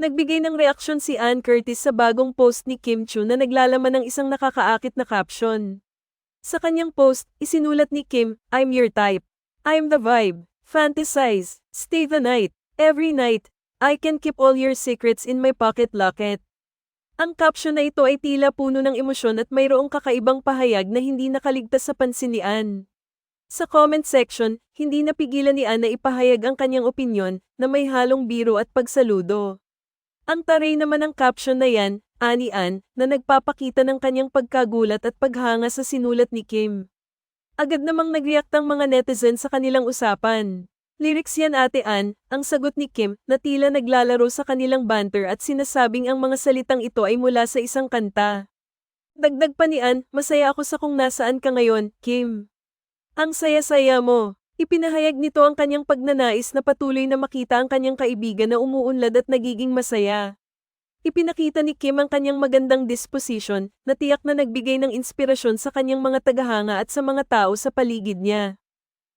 Nagbigay ng reaksyon si Ann Curtis sa bagong post ni Kim Chu na naglalaman ng isang nakakaakit na caption. Sa kanyang post, isinulat ni Kim, I'm your type. I'm the vibe. Fantasize. Stay the night. Every night. I can keep all your secrets in my pocket locket. Ang caption na ito ay tila puno ng emosyon at mayroong kakaibang pahayag na hindi nakaligtas sa pansin ni Ann. Sa comment section, hindi napigilan ni Ann na ipahayag ang kanyang opinyon na may halong biro at pagsaludo. Ang taray naman ng caption na yan, ani Ann, na nagpapakita ng kanyang pagkagulat at paghanga sa sinulat ni Kim. Agad namang nag-react ang mga netizen sa kanilang usapan. Lyrics yan ate Ann, ang sagot ni Kim na tila naglalaro sa kanilang banter at sinasabing ang mga salitang ito ay mula sa isang kanta. Dagdag pa ni Ann, masaya ako sa kung nasaan ka ngayon, Kim. Ang saya-saya mo. Ipinahayag nito ang kanyang pagnanais na patuloy na makita ang kanyang kaibigan na umuunlad at nagiging masaya. Ipinakita ni Kim ang kanyang magandang disposition na tiyak na nagbigay ng inspirasyon sa kanyang mga tagahanga at sa mga tao sa paligid niya.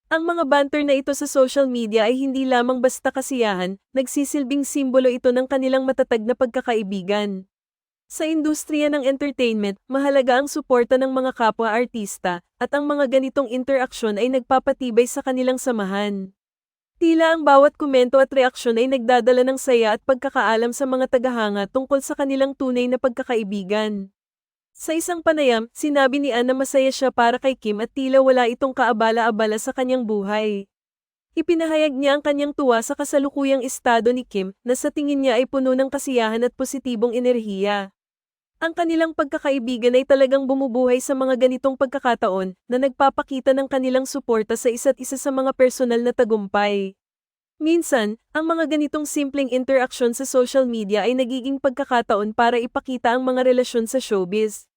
Ang mga banter na ito sa social media ay hindi lamang basta kasiyahan, nagsisilbing simbolo ito ng kanilang matatag na pagkakaibigan. Sa industriya ng entertainment, mahalaga ang suporta ng mga kapwa-artista, at ang mga ganitong interaksyon ay nagpapatibay sa kanilang samahan. Tila ang bawat komento at reaksyon ay nagdadala ng saya at pagkakaalam sa mga tagahanga tungkol sa kanilang tunay na pagkakaibigan. Sa isang panayam, sinabi ni Ann na masaya siya para kay Kim at tila wala itong kaabala-abala sa kanyang buhay. Ipinahayag niya ang kanyang tuwa sa kasalukuyang estado ni Kim na sa tingin niya ay puno ng kasiyahan at positibong enerhiya. Ang kanilang pagkakaibigan ay talagang bumubuhay sa mga ganitong pagkakataon na nagpapakita ng kanilang suporta sa isa't isa sa mga personal na tagumpay. Minsan, ang mga ganitong simpleng interaksyon sa social media ay nagiging pagkakataon para ipakita ang mga relasyon sa showbiz.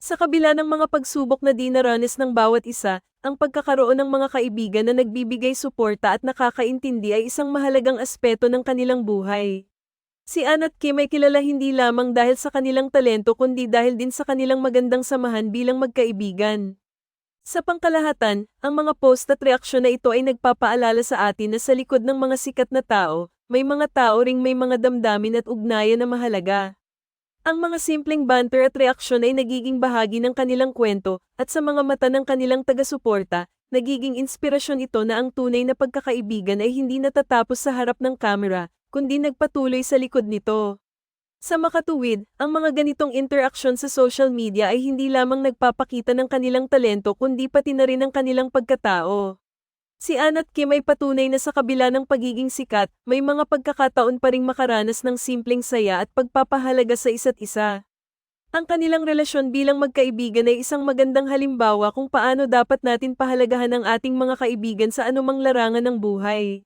Sa kabila ng mga pagsubok na dinaranas ng bawat isa, ang pagkakaroon ng mga kaibigan na nagbibigay suporta at nakakaintindi ay isang mahalagang aspeto ng kanilang buhay. Si Ann at Kim ay kilala hindi lamang dahil sa kanilang talento kundi dahil din sa kanilang magandang samahan bilang magkaibigan. Sa pangkalahatan, ang mga post at reaksyon na ito ay nagpapaalala sa atin na sa likod ng mga sikat na tao, may mga tao ring may mga damdamin at ugnayan na mahalaga. Ang mga simpleng banter at reaksyon ay nagiging bahagi ng kanilang kwento, at sa mga mata ng kanilang taga-suporta, nagiging inspirasyon ito na ang tunay na pagkakaibigan ay hindi natatapos sa harap ng kamera, kundi nagpatuloy sa likod nito. Sa makatuwid, ang mga ganitong interaksyon sa social media ay hindi lamang nagpapakita ng kanilang talento kundi pati na rin ang kanilang pagkatao. Si Ann at Kim ay patunay na sa kabila ng pagiging sikat, may mga pagkakataon pa ring makaranas ng simpleng saya at pagpapahalaga sa isa't isa. Ang kanilang relasyon bilang magkaibigan ay isang magandang halimbawa kung paano dapat natin pahalagahan ang ating mga kaibigan sa anumang larangan ng buhay.